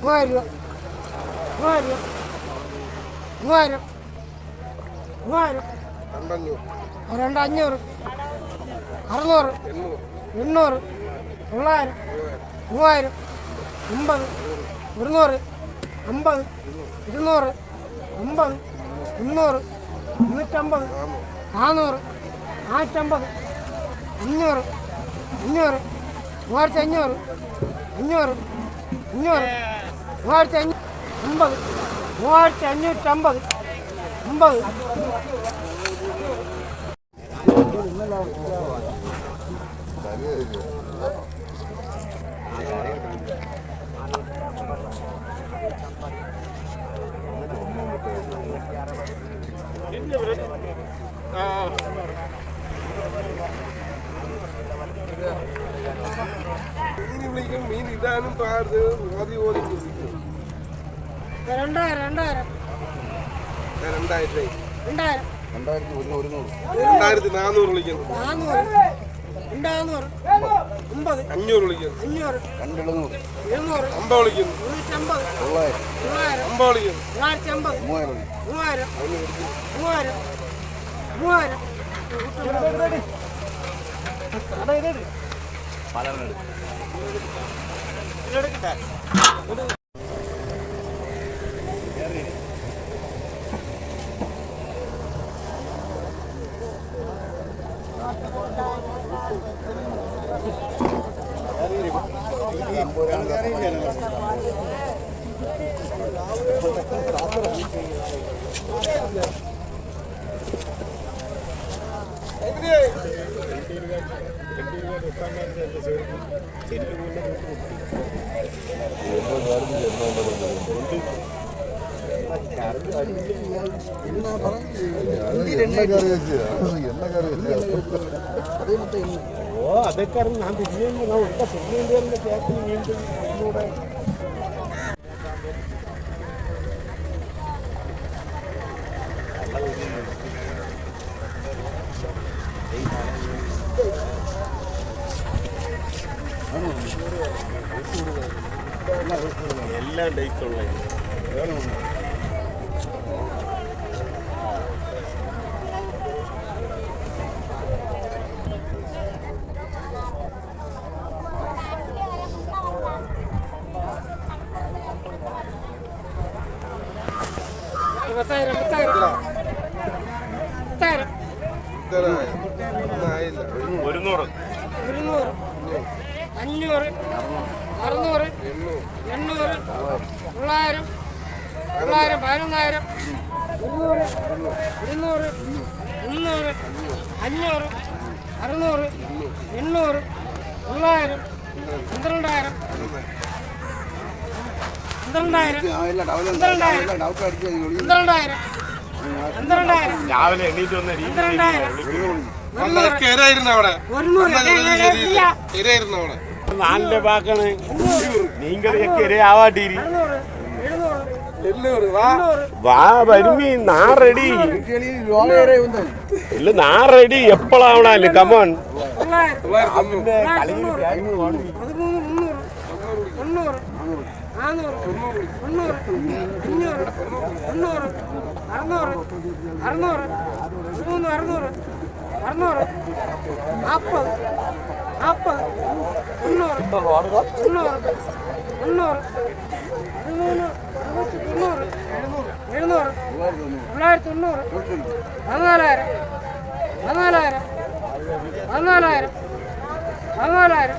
മൂവായിരം മൂവായിരം മൂവായിരം മൂവായിരം രണ്ട് അഞ്ഞൂറ് അറുന്നൂറ് എണ്ണൂറ് തൊള്ളായിരം മൂവായിരം ഒമ്പത് ഒരുന്നൂറ് അമ്പത് ഇരുന്നൂറ് അമ്പത് മുന്നൂറ് മുന്നൂറ്റമ്പത് നാന്നൂറ് നാനൂറ്റമ്പത് അഞ്ഞൂറ് അഞ്ഞൂറ് മൂവായിരത്തി അഞ്ഞൂറ് അഞ്ഞൂറ് അഞ്ഞൂറ് മൂവായിരത്തി അഞ്ഞൂറ് അമ്പത് മൂവായിരത്തി അഞ്ഞൂറ്റമ്പത് അമ്പത്. മീൻ വിളിക്കും മീൻ ഇടാനും പാടുത് ഓതി ഓതി വിളിക്കും രണ്ടായിരം രണ്ടായിരം രണ്ടായിരത്തി രണ്ടായിരം രണ്ടായിരത്തി നാനൂറ് വിളിക്കുന്നു രണ്ടാന്നൂറ് അമ്പത് അഞ്ഞൂറ് വിളിക്കുന്നു അഞ്ഞൂറ് വിളിക്കുന്നു മുന്നൂറ്റമ്പത് തൊള്ളായിരം അമ്പ വിളിക്കുന്നു തൊള്ളായിരത്തി അമ്പത് മൂവായിരം മൂവായിരം മൂവായിരം അറിയില്ല ഓ അതൊക്കെ അറിഞ്ഞ് ഞാൻ തിരിഞ്ഞു ഞാൻ ഒട്ട തിരിഞ്ഞു കേട്ടി വീണ്ടും എല്ലാം ഡേറ്റ് ഉള്ള പത്തായിരം പത്തായിരം പത്തായിരം ഇതരായ ഒന്നായില്ല ഒരുന്നൂറ് ഇരുന്നൂറ് അഞ്ഞൂറ് അറുന്നൂറ് എണ്ണൂറ് തൊള്ളായിരം തൊള്ളായിരം പതിനൊന്നായിരം ഇരുന്നൂറ് ഇരുന്നൂറ് മുന്നൂറ് അഞ്ഞൂറ് അറുന്നൂറ് എണ്ണൂറ് തൊള്ളായിരം പന്ത്രണ്ടായിരം പന്ത്രണ്ടായിരം പന്ത്രണ്ടായിരം പന്ത്രണ്ടായിരം രാവിലെ എണീറ്റ് വന്ന രീതി അവിടെ. നാലിന്റെ പാക്കാണ് നീങ്കളിയൊക്കെ ഇരയാവാട്ടീരി വാ. വരുമീ നാറടി. ഇല്ല നാറടി എപ്പോഴാവണല്ലേ കമോൺ അറുന്നൂറ് അറുന്നൂറ് അറുന്നൂറ് നാൽപ്പത് നാൽപ്പത് തൊണ്ണൂറ് തൊണ്ണൂറ് തൊണ്ണൂറ് പതിമൂന്ന് അറുപത്തി തൊണ്ണൂറ് എഴുന്നൂറ് തൊള്ളായിരത്തി തൊണ്ണൂറ് പതിനാലായിരം പതിനാലായിരം പതിനാലായിരം പതിനാലായിരം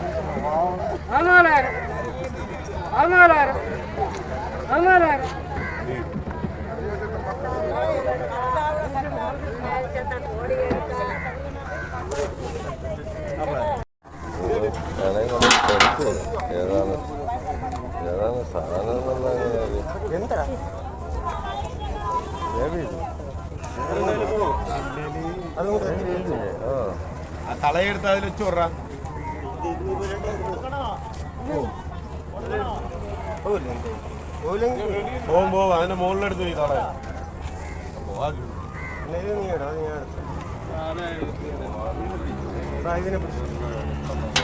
പതിനാലായിരം പതിനാലായിരം പതിനാലായിരം ആ തലയെടുത്ത് അതിൽ വെച്ച് വിടറാ പോവും പോവും. അതിന്റെ മുകളിലെടുത്ത് പോയി തള. ഇതിനെ പിടിച്ചു.